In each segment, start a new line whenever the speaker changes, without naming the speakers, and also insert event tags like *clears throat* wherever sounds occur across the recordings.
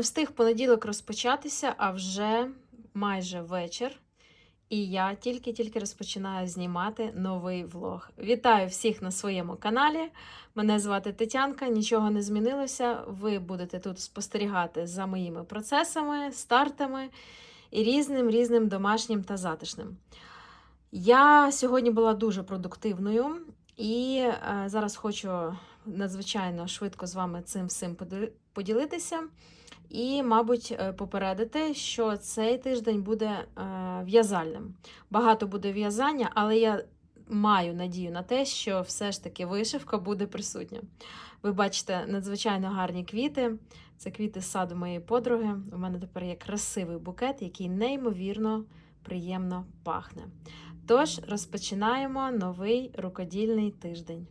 Встиг понеділок розпочатися, а вже майже вечір. І я тільки-тільки розпочинаю знімати новий влог. Вітаю всіх на своєму каналі. Мене звати Тетянка, нічого не змінилося. Ви будете тут спостерігати за моїми процесами, стартами і різним різним домашнім та затишним. Я сьогодні була дуже продуктивною і е, зараз хочу надзвичайно швидко з вами цим всім поділитися. І, мабуть, е, попередити, що цей тиждень буде е, в'язальним. Багато буде в'язання, але я маю надію на те, що все ж таки вишивка буде присутня. Ви бачите надзвичайно гарні квіти. Це квіти з саду моєї подруги. У мене тепер є красивий букет, який неймовірно приємно пахне. Тож розпочинаємо новий рукодільний тиждень.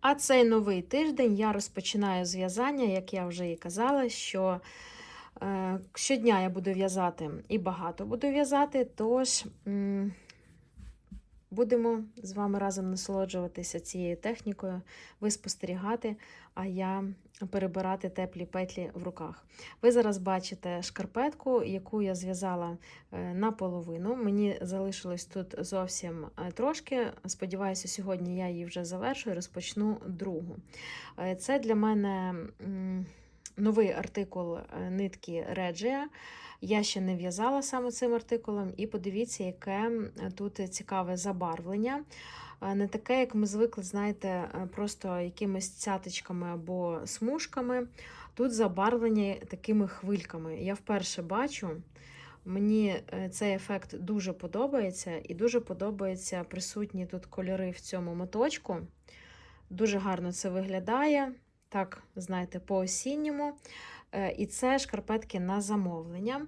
А цей новий тиждень я розпочинаю з в'язання, як я вже і казала, що е, щодня я буду в'язати і багато буду в'язати, тож будемо з вами разом насолоджуватися цією технікою, ви спостерігати, а я перебирати теплі петлі в руках. Ви зараз бачите шкарпетку, яку я зв'язала е, наполовину. Мені залишилось тут зовсім е, трошки. Сподіваюся, сьогодні я її вже завершу і розпочну другу. Е, Це для мене новий артикул е, нитки Реджія. Я ще не в'язала саме цим артикулом, і подивіться, яке тут цікаве забарвлення. Е, Не таке, як ми звикли, знаєте, е, просто якимись цяточками або смужками. Тут забарвлення такими хвильками. Я вперше бачу. Мені цей ефект дуже подобається, і дуже подобаються присутні тут кольори в цьому моточку. Дуже гарно це виглядає. Так, знаєте, по-осінньому. Е, І це шкарпетки на замовлення.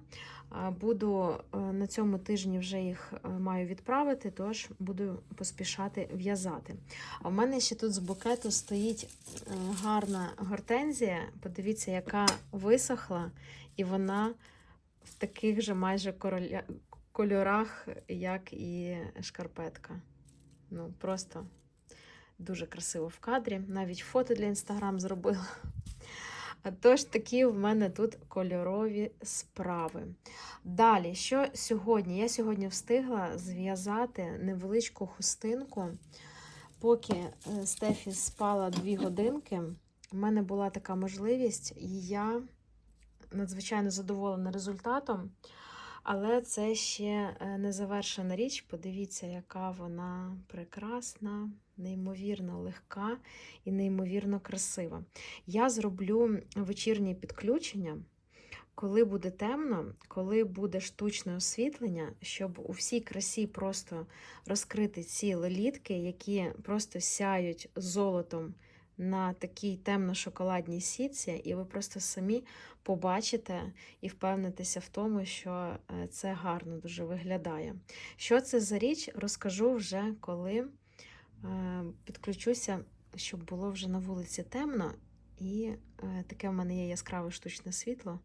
Буду е, на цьому тижні вже їх е, маю відправити, тож буду поспішати в'язати. А в мене ще тут з букету стоїть е, гарна гортензія. Подивіться, яка висохла, і вона в таких же майже кольорах, як і шкарпетка. Ну, просто дуже красиво в кадрі. Навіть фото для інстаграм зробила. Тож такі в мене тут кольорові справи. Далі, що сьогодні? Я сьогодні встигла зв'язати невеличку хустинку. Поки е, Стефі спала дві годинки, у мене була така можливість, і я надзвичайно задоволена результатом. Але це ще е, не завершена річ. Подивіться, яка вона прекрасна, неймовірно легка і неймовірно красива. Я зроблю вечірнє підключення, коли буде темно, коли буде штучне освітлення, щоб у всій красі просто розкрити ці лелітки, які просто сяють золотом на такій темно-шоколадній сітці, і ви просто самі побачите і впевнитеся в тому, що е, це гарно дуже виглядає. Що це за річ, розкажу вже, коли е, підключуся, щоб було вже на вулиці темно, і е, таке в мене є яскраве штучне світло.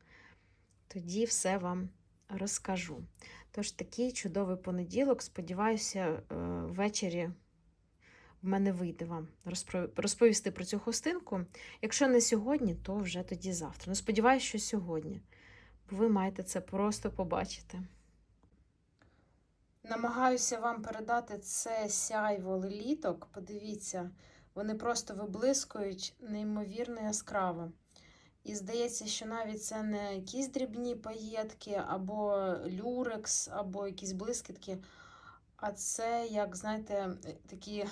Тоді все вам розкажу. Тож такий чудовий понеділок. Сподіваюся, ввечері в мене вийде вам розповісти про цю хустинку. Якщо не сьогодні, то вже тоді завтра. Ну, сподіваюся, що сьогодні. Бо ви маєте це просто побачити. Намагаюся вам передати це сяйво леліток. Подивіться, вони просто виблискують неймовірно яскраво. І здається, що навіть це не якісь дрібні паєтки, або люрекс, або якісь блискітки, а це, як, знаєте, такі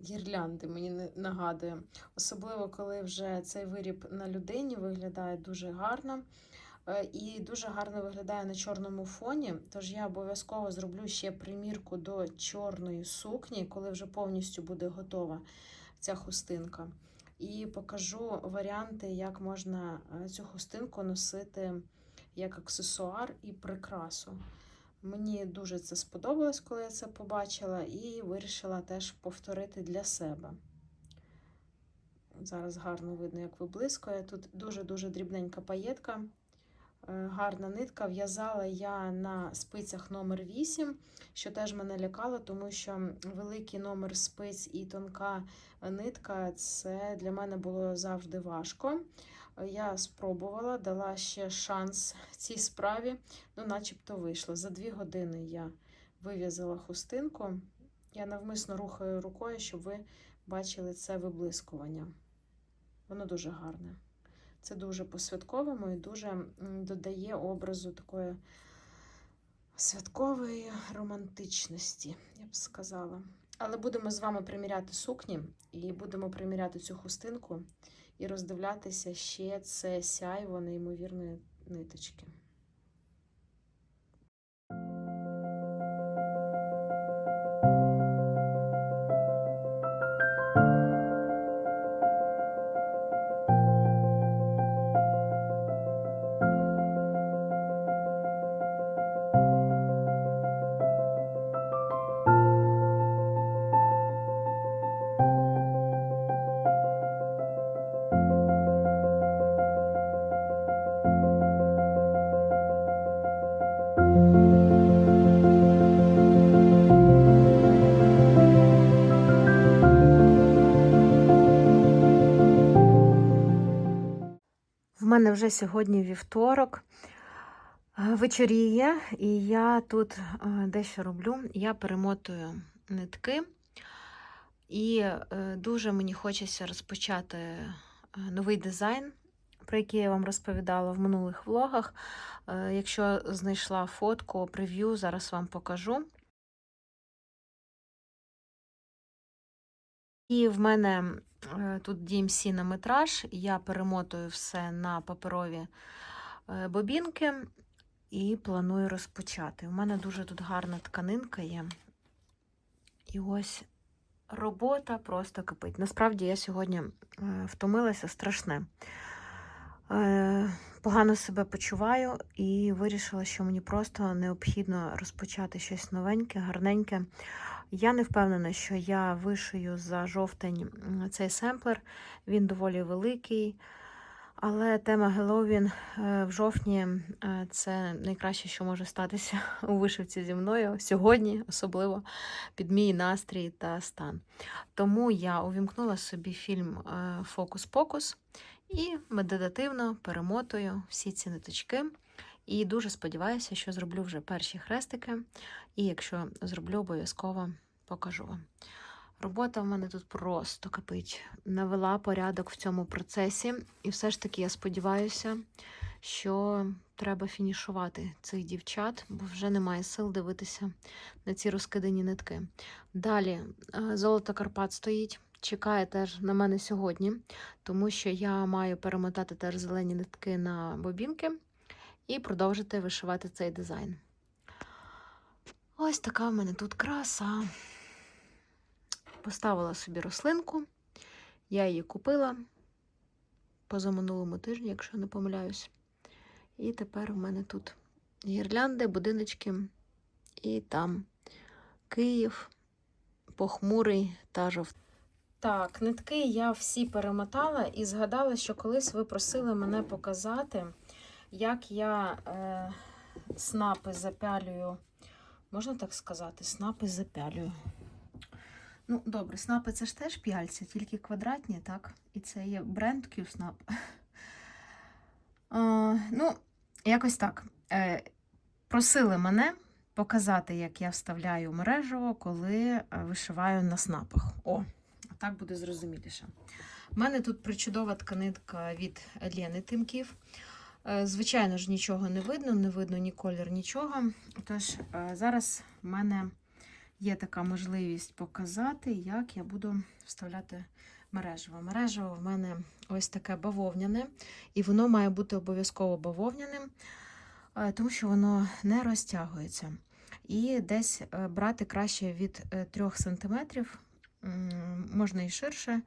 гірлянди мені нагадує. Особливо, коли вже цей виріб на людині виглядає дуже гарно. е, І дуже гарно виглядає на чорному фоні. Тож я обов'язково зроблю ще примірку до чорної сукні, коли вже повністю буде готова ця хустинка. І покажу варіанти, як можна е, цю хустинку носити як аксесуар і прикрасу. Мені дуже це сподобалось, коли я це побачила, і вирішила теж повторити для себе. Зараз гарно видно, як виблискує. Тут дуже-дуже дрібненька паєтка.
Е, Гарна нитка. В'язала я на спицях номер 8, що теж мене лякало, тому що великий номер спиць і тонка нитка це для мене було завжди важко. Я спробувала, дала ще шанс цій справі, ну, начебто вийшло. За дві години я вив'язала хустинку. Я навмисно рухаю рукою, щоб ви бачили це виблискування. Воно дуже гарне. Це дуже по-святковому і дуже додає образу такої святкової романтичності, я б сказала. Але будемо з вами приміряти сукні і будемо приміряти цю хустинку і роздивлятися ще це сяйво неймовірної ниточки.
Мене вже сьогодні вівторок. е, Вечоріє, і я тут е, дещо роблю. Я перемотую нитки, і е, дуже мені хочеться розпочати новий дизайн, про який я вам розповідала в минулих влогах. Якщо знайшла фотку, прев'ю, зараз вам покажу. І в мене тут DMC на метраж, я перемотую все на паперові е, бобінки і планую розпочати. У мене дуже тут гарна тканинка є. І ось робота просто кипить. Насправді я сьогодні е, втомилася страшне. Е, Погано себе почуваю і вирішила, що мені просто необхідно розпочати щось новеньке, гарненьке. Я не впевнена, що я вишию за жовтень цей семплер. Він доволі великий. Але тема Геловін е, в жовтні е, це найкраще, що може статися *laughs* у вишивці зі мною сьогодні, особливо під мій настрій та стан. Тому я увімкнула собі фільм е, Фокус-покус і медитативно перемотую всі ці ниточки. І дуже сподіваюся, що зроблю вже перші хрестики. І якщо зроблю, обов'язково покажу вам. Робота в мене тут просто кипить. Навела порядок в цьому процесі, і все ж таки я сподіваюся, що треба фінішувати цих дівчат, бо вже немає сил дивитися на ці розкидані нитки. Далі е, золото Карпат стоїть, чекає теж на мене сьогодні, тому що я маю перемотати теж зелені нитки на бобінки і продовжити вишивати цей дизайн. Ось така в мене тут краса. Поставила собі рослинку. Я її купила позаминулому тижні, якщо не помиляюсь. І тепер в мене тут гірлянди, будиночки, і там Київ, похмурий та жовтий. Так, нитки я всі перемотала і згадала, що колись ви просили мене показати, як я е, снапи запялюю. Можна так сказати, снапи запялюю. Ну, добре, снапи це ж теж п'яльці, тільки квадратні, так? І це є бренд Q-Snap. Ну, якось так. Е, просили мене показати, як я вставляю мережево, коли е, вишиваю на снапах. О, так буде зрозуміліше. У мене тут причудова тканинка від Лєни Тимків. Е, Звичайно ж, нічого не видно, не видно ні колір, нічого. Тож, е, зараз в мене є така можливість показати, як я буду вставляти мережево. Мережево в мене ось таке бавовняне, і воно має бути обов'язково бавовняним, е, тому що воно не розтягується. І десь брати краще від 3 см, можна і ширше,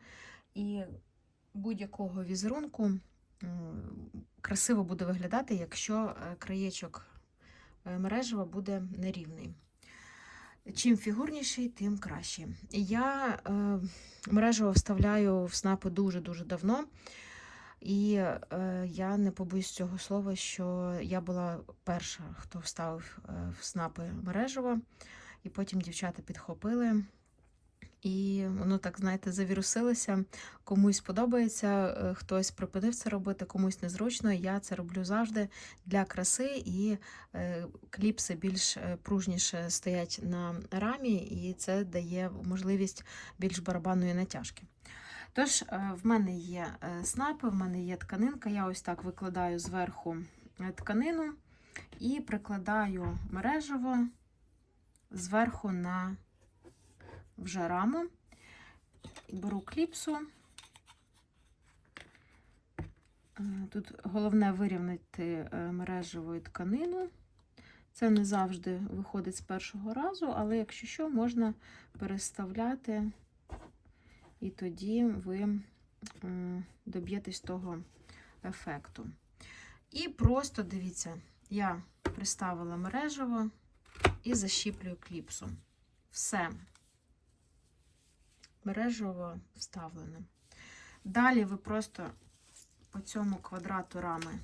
і будь-якого візерунку красиво буде виглядати, якщо е, краєчок е, мережева буде нерівний. Чим фігурніший, тим краще. Я е, мережево вставляю в снапи дуже-дуже давно.
І е, я не побоюсь цього слова, що я була перша, хто вставив е, в снапи мережево, і потім дівчата підхопили. І воно так, знаєте, завірусилося. Комусь подобається, е, хтось припинив це робити, комусь незручно. Я це роблю завжди для краси, і е, кліпси більш е, пружніше стоять на рамі, і це дає можливість більш барабанної натяжки. Тож, в мене є снапи, в мене є тканинка. Я ось так викладаю зверху тканину і прикладаю мережево зверху на вже раму. Беру кліпсу. Е, Тут головне вирівняти е, мережеву тканину. Це не завжди виходить з першого разу, але якщо що, можна переставляти, і тоді ви доб'єтесь того ефекту. І просто дивіться, я приставила мережево і защіплюю кліпсу. Все. Мережево вставлене. Далі ви просто по цьому квадрату рами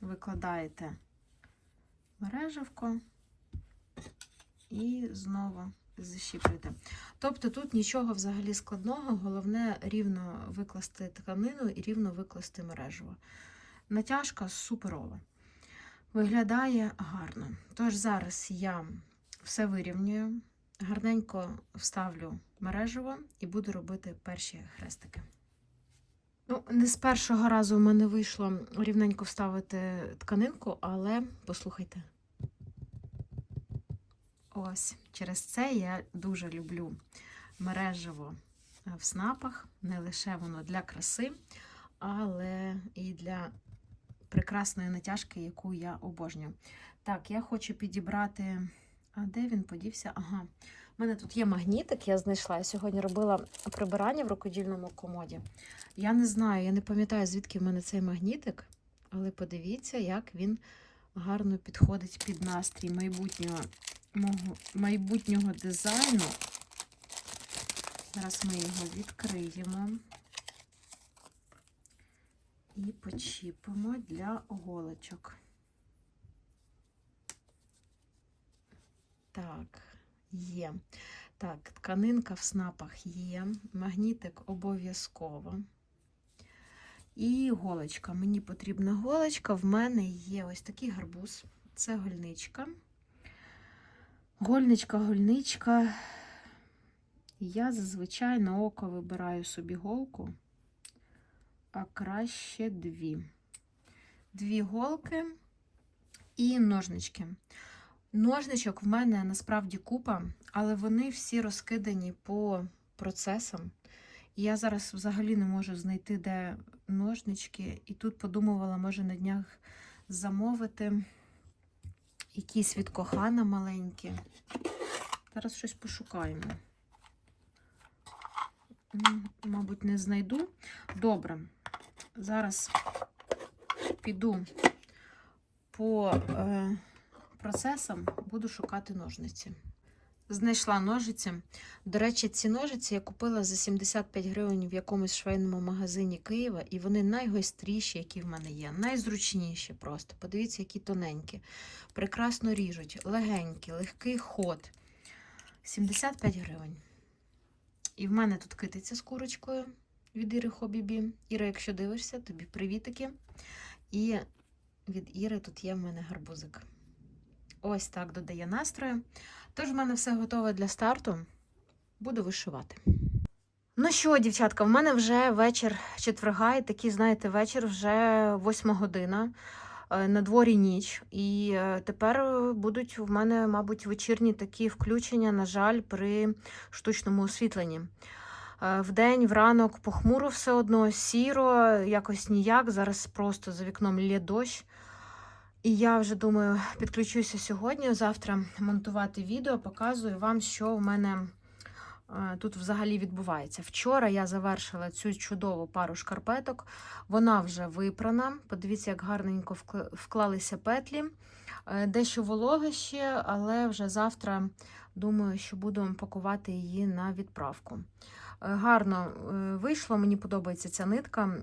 викладаєте мережевко і знову защіплюєте. Тобто тут нічого взагалі складного, головне рівно викласти тканину і рівно викласти мережево. Натяжка суперова. Виглядає гарно. Тож зараз я все вирівнюю, гарненько вставлю мережево і буду робити перші хрестики. Ну, не з першого разу в мене вийшло рівненько вставити тканинку, але послухайте. Ось, через це я дуже люблю мережево е, в снапах. Не лише воно для краси, але і для прекрасної натяжки, яку я обожнюю. Так, я хочу підібрати. А де він подівся? Ага. У мене тут є магнітик, я знайшла. Я сьогодні робила прибирання в рукодільному комоді. Я не знаю, я не пам'ятаю, звідки в мене цей магнітик, але подивіться, як він гарно підходить під настрій майбутнього, мого, майбутнього дизайну. Зараз ми його відкриємо і почіпимо для голочок. Так, є. Так, тканинка в снапах є, магнітик обов'язково. І голочка. Мені потрібна голочка. В мене є ось такий гарбуз. Це гольничка. Гольничка, гольничка. Я зазвичай на око вибираю собі голку, а краще дві. Дві голки і ножнички. Ножничок в мене насправді купа, але вони всі розкидані по процесам. Я зараз взагалі не можу знайти, де ножнички. І тут подумувала, може на днях замовити якісь від кохана маленькі. Зараз щось пошукаємо. Мабуть, не знайду. Добре. Зараз піду по е, процесам, буду шукати ножниці. Знайшла ножиці. До речі, ці ножиці я купила за 75 гривень в якомусь швейному магазині Києва, і вони найгостріші, які в мене є. Найзручніші просто. Подивіться, які тоненькі. Прекрасно ріжуть, легенькі, легкий ход. 75 гривень. І в мене тут китиця з курочкою від Іри Хобібі. Іра, якщо дивишся, тобі привітики. І від Іри тут є в мене гарбузик. Ось так додає настрою. Тож в мене все готове для старту. Буду вишивати. Ну що, дівчатка, в мене вже вечір четверга, і такий, знаєте, вечір вже восьма година. е, На дворі ніч. І е, тепер будуть в мене, мабуть, вечірні такі включення, на жаль, при штучному освітленні. Е, Вдень, вранок похмуро все одно, сіро, якось ніяк. Зараз просто за вікном лє дощ. І я вже думаю, підключуся сьогодні, завтра монтувати відео, показую вам, що в мене е, тут взагалі відбувається. Вчора я завершила цю чудову пару шкарпеток. Вона вже випрана. Подивіться, як гарненько вклалися петлі. Е, Дещо вологе ще, але вже завтра думаю, що буду пакувати її на відправку. Е, Гарно вийшло, мені подобається ця нитка.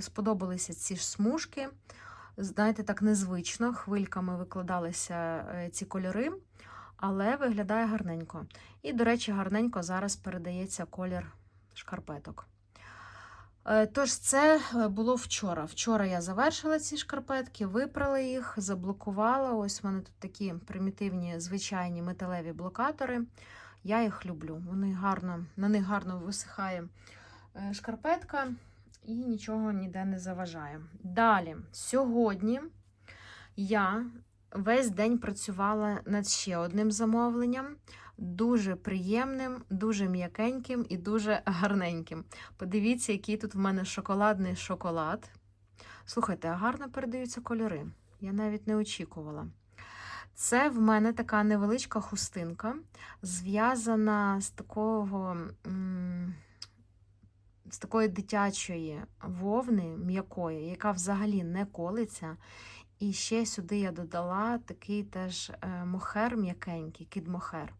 Сподобалися ці ж смужки. Знаєте, так незвично, хвильками викладалися е, ці кольори, але виглядає гарненько. І, до речі, гарненько зараз передається колір шкарпеток. Е, Тож, це е, було вчора. Вчора я завершила ці шкарпетки, випрала їх, заблокувала. Ось в мене тут такі примітивні звичайні металеві блокатори. Я їх люблю. Вони гарно, на них гарно висихає шкарпетка і нічого ніде не заважає. Далі, сьогодні я весь день працювала над ще одним замовленням. Дуже приємним, дуже м'якеньким і дуже гарненьким. Подивіться, який тут в мене шоколадний шоколад. Слухайте, гарно передаються кольори. Я навіть не очікувала. Це в мене така невеличка хустинка, зв'язана з такого. м, З такої дитячої вовни м'якої, яка взагалі не колиться. І ще сюди я додала такий теж е, мохер м'якенький, кіт-мохер.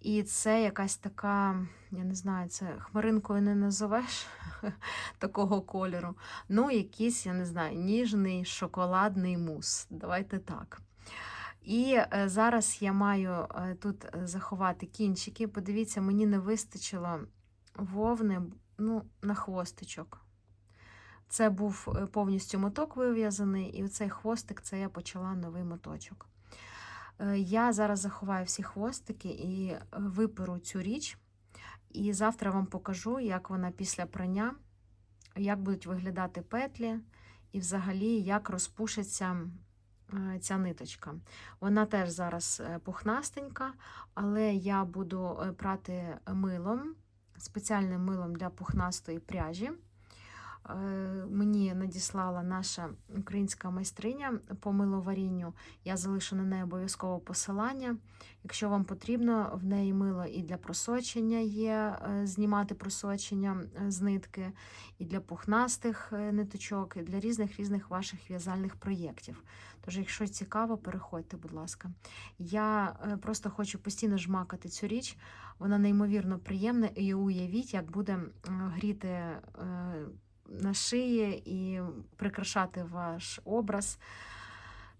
І це якась така, я не знаю, це хмаринкою не назовеш *laughs* такого кольору. Ну, якийсь, я не знаю, ніжний шоколадний мус. Давайте так. І е, зараз я маю е, тут заховати кінчики. Подивіться, мені не вистачило вовни ну, на хвостичок. Це був е, повністю моток вив'язаний, і оцей хвостик це я почала новий моточок. Е, Я зараз заховаю всі хвостики і е, виперу цю річ. І завтра вам покажу, як вона після прання, як будуть виглядати петлі, і взагалі як розпушиться ця ниточка. Вона теж зараз пухнастенька, але я буду прати милом, спеціальним милом для пухнастої пряжі. Е, Мені надіслала наша українська майстриня по миловарінню. Я залишу на неї обов'язково посилання. Якщо вам потрібно, в неї мило і для просочення є, е, знімати просочення е, з нитки, і для пухнастих ниточок, і для різних різних ваших в'язальних проєктів. Тож, якщо цікаво, переходьте, будь ласка. Я просто хочу постійно жмакати цю річ. Вона неймовірно приємна, і уявіть, як буде гріти. На шиї і прикрашати ваш образ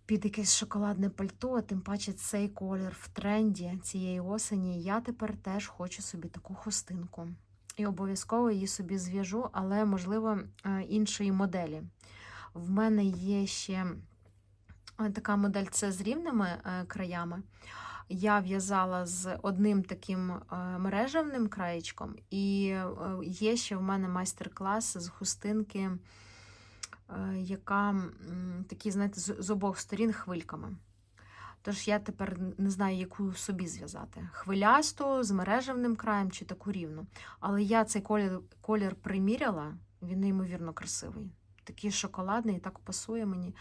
під якесь шоколадне пальто, тим паче цей колір в тренді цієї осені. Я тепер теж хочу собі таку хустинку. І обов'язково її собі зв'яжу, але, можливо, е, іншої моделі. В мене є ще е, така модель це з рівними е, краями. Я в'язала з одним таким е, мережевним краєчком, і е, є ще в мене майстер-клас з хустинки, е, яка такі, знаєте, з, обох сторін хвильками. Тож я тепер не знаю, яку собі зв'язати: хвилясту з мережевним краєм чи таку рівну. Але я цей колір, колір приміряла, він неймовірно красивий. Такий шоколадний, так пасує мені.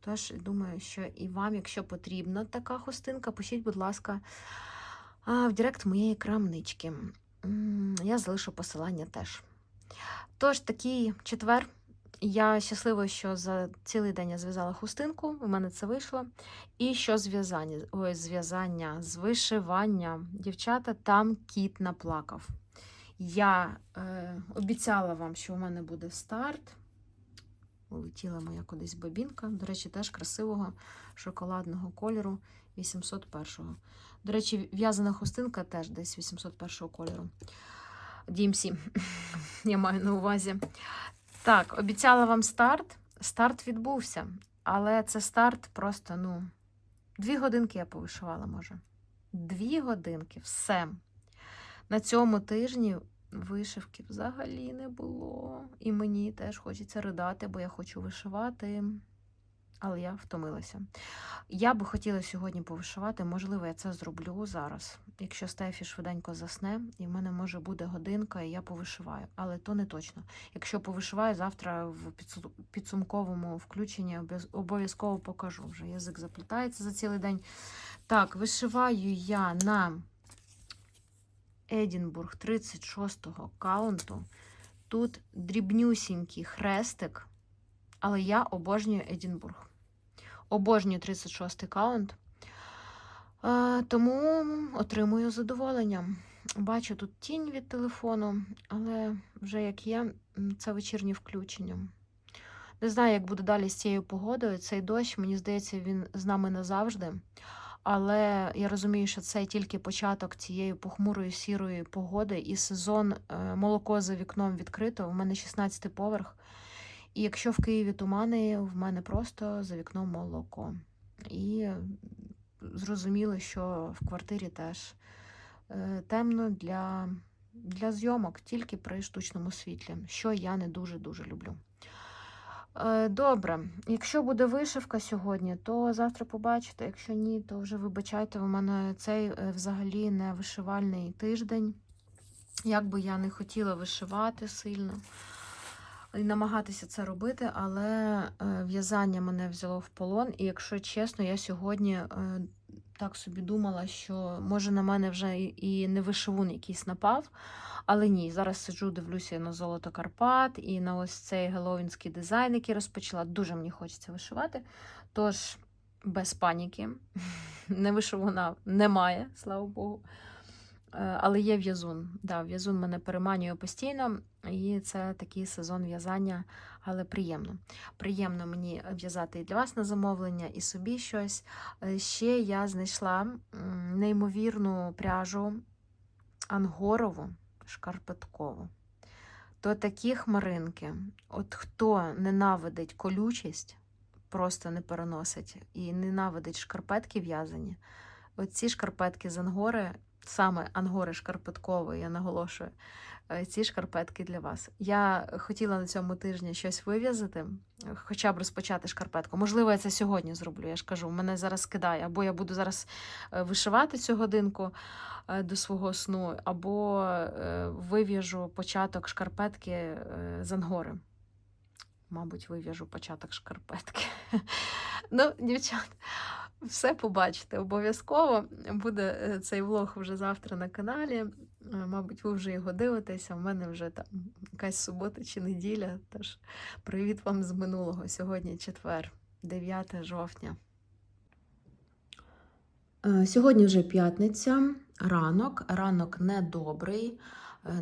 Тож думаю, що і вам, якщо потрібна така хустинка, пишіть, будь ласка, в директ моєї крамнички. Я залишу посилання теж. Тож, такий четвер. Я щаслива, що за цілий день я зв'язала хустинку, у мене це вийшло. І що зв'язання, ой, зв'язання з вишивання. Дівчата, там кіт наплакав. Я е, обіцяла вам, що у мене буде старт. Улетіла моя кудись бобінка. До речі, теж красивого шоколадного кольору 801-го. До речі, в'язана хустинка теж десь 801-го кольору. DMC, *laughs* я маю на увазі. Так, обіцяла вам старт. Старт відбувся, але це старт просто, ну, дві годинки я повишивала, може. Дві годинки, все. На цьому тижні вишивки взагалі не було. І мені теж хочеться ридати, бо я хочу вишивати. Але я втомилася. Я би хотіла сьогодні повишивати, можливо, я це зроблю зараз. Якщо Стефі швиденько засне, і в мене може буде годинка, і я повишиваю. Але то не точно. Якщо повишиваю, завтра в підсумковому включенні обов'язково покажу. Вже язик заплітається за цілий день. Так, вишиваю я на
Едінбург 36-го каунту. Тут дрібнюсінький хрестик, але я обожнюю Едінбург. Обожнюю 36-й каунт. Е, тому отримую задоволення. Бачу тут тінь від телефону, але вже як є, це вечірнє включення. Не знаю, як буде далі з цією погодою. Цей дощ, мені здається, він з нами назавжди. Але я розумію, що це тільки початок цієї похмурої сірої погоди, і сезон е, молоко за вікном відкрито. У мене 16 поверх. І якщо в Києві тумани, в мене просто за вікном молоко. І зрозуміло, що в квартирі теж е, темно для, для зйомок, тільки при штучному світлі, що я не дуже-дуже люблю. Е, Добре, якщо буде вишивка сьогодні, то завтра побачите. Якщо ні, то вже вибачайте, у мене цей е, взагалі не вишивальний тиждень. Як би я не хотіла вишивати сильно і намагатися це робити, але е, в'язання мене взяло в полон. І якщо чесно, я сьогодні так собі думала, що може на мене вже і- не вишивун якийсь напав. Але ні, зараз сиджу, дивлюся на золото Карпат і на ось цей геловінський дизайн, який розпочала. Дуже мені хочеться вишивати. Тож, без паніки, *laughs* не вишивуна немає, слава Богу. Е, Але є в'язун. Да, в'язун мене переманює постійно, і це такий сезон в'язання, але приємно. Приємно мені в'язати і для вас на замовлення, і собі щось. Е, Ще я знайшла неймовірну пряжу ангорову шкарпеткову. То такі хмаринки, от хто ненавидить колючість, просто не переносить і ненавидить шкарпетки в'язані. Оці шкарпетки з ангори, саме ангори шкарпеткової, я наголошую, е, ці шкарпетки для вас. Я хотіла на цьому тижні щось вив'язати, хоча б розпочати шкарпетку. Можливо, я це сьогодні зроблю. Я ж кажу, мене зараз кидає, або я буду зараз е, вишивати цю годинку е, до свого сну, або вив'яжу початок шкарпетки з ангори. Мабуть, вив'яжу початок шкарпетки. *laughs* Ну, дівчат, все побачите обов'язково. Буде е, цей влог вже завтра на каналі. Е, Мабуть, ви вже його дивитеся. У мене вже там якась субота чи неділя. Тож привіт вам з минулого. Сьогодні четвер, 9 жовтня. Е, Сьогодні вже п'ятниця, ранок. Ранок недобрий.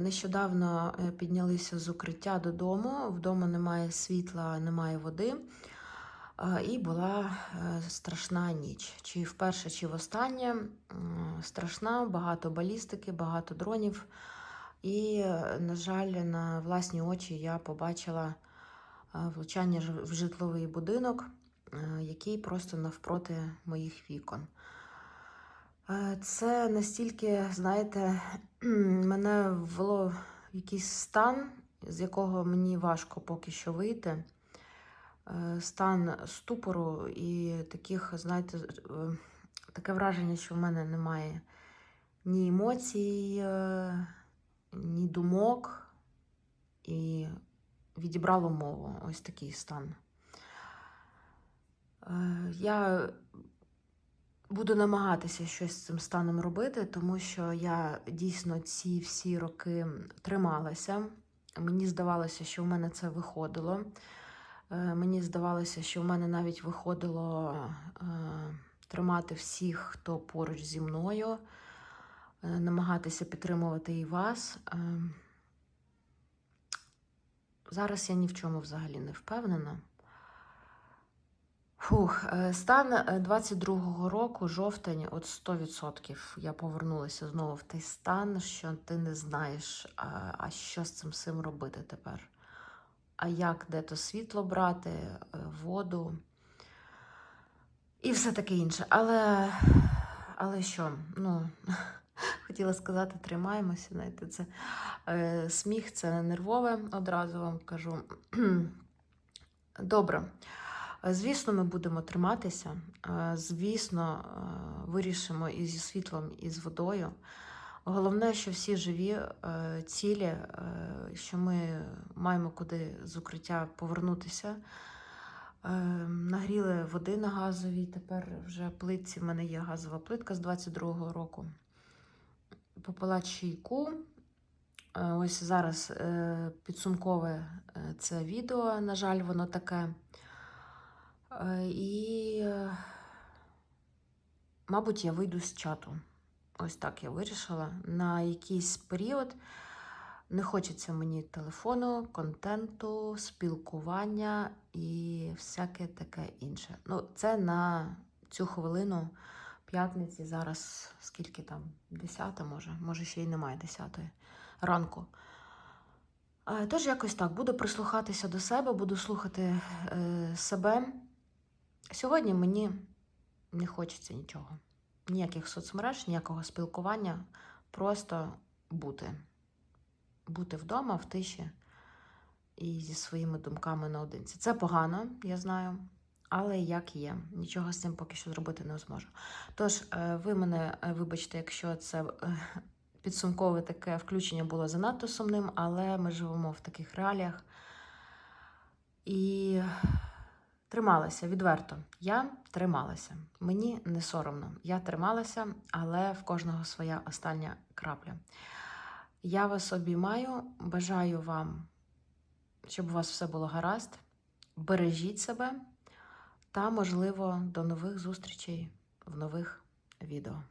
Нещодавно піднялися з укриття додому. Вдома немає світла, немає води. Е, І була е, страшна ніч. Чи вперше, чи востаннє. Страшна, багато балістики, багато дронів. І, е, на жаль, на власні очі я побачила влучання в житловий будинок, який просто навпроти моїх вікон. Це настільки, знаєте, *clears throat* мене ввело в якийсь стан, з якого мені важко поки що вийти. Е, Стан ступору і таких, знаєте, е, таке враження, що в мене немає ні емоцій, е, ні думок, і відібрало мову. Ось такий стан. Я буду намагатися щось з цим станом робити, тому що я дійсно ці всі роки трималася. Мені здавалося, що в мене це виходило. Е, Мені здавалося, що в мене навіть виходило е, тримати всіх, хто поруч зі мною, е, намагатися підтримувати і вас. Зараз я ні в чому взагалі не впевнена. Фух, стан е, 22-го року, жовтень, от 100% я повернулася знову в той стан, що ти не знаєш, а що з цим всім робити тепер. А як де то світло брати, е, воду і все таке інше. Але, але що, ну, *laughs* хотіла сказати, тримаємося, знаєте, це е, сміх, це нервове, одразу вам кажу. *clears throat* Добре. Звісно, ми будемо триматися. Е, Звісно, е, вирішимо і зі світлом, і з водою. Головне, що всі живі, е, цілі, е, що ми маємо куди з укриття повернутися. Е, Нагріли води на газовій. Тепер вже плитці. В мене є газова плитка з 22-го року.
попила чайку. Ось зараз підсумкове це відео, на жаль, воно таке. І, мабуть, я вийду з чату. Ось так я вирішила. На якийсь період не хочеться мені телефону, контенту, спілкування і всяке таке інше. Ну, це на цю хвилину п'ятниці, зараз скільки там? 10 може, може ще й немає 10 ранку. Тож якось так, буду прислухатися до себе, буду слухати е, себе. Сьогодні мені не хочеться нічого. Ніяких соцмереж, ніякого спілкування, просто бути. Бути вдома в тиші і зі своїми думками наодинці. Це погано, я знаю, але як є. Нічого з цим поки що зробити не зможу. Тож, е, ви мене е, вибачте, якщо це е, підсумкове таке включення було занадто сумним, але ми живемо в таких реаліях. І трималася відверто. Я трималася. Мені не соромно. Я трималася, але в кожного своя остання крапля. Я вас обіймаю, бажаю вам, щоб у вас все було гаразд. Бережіть себе та, можливо, до нових зустрічей в нових відео.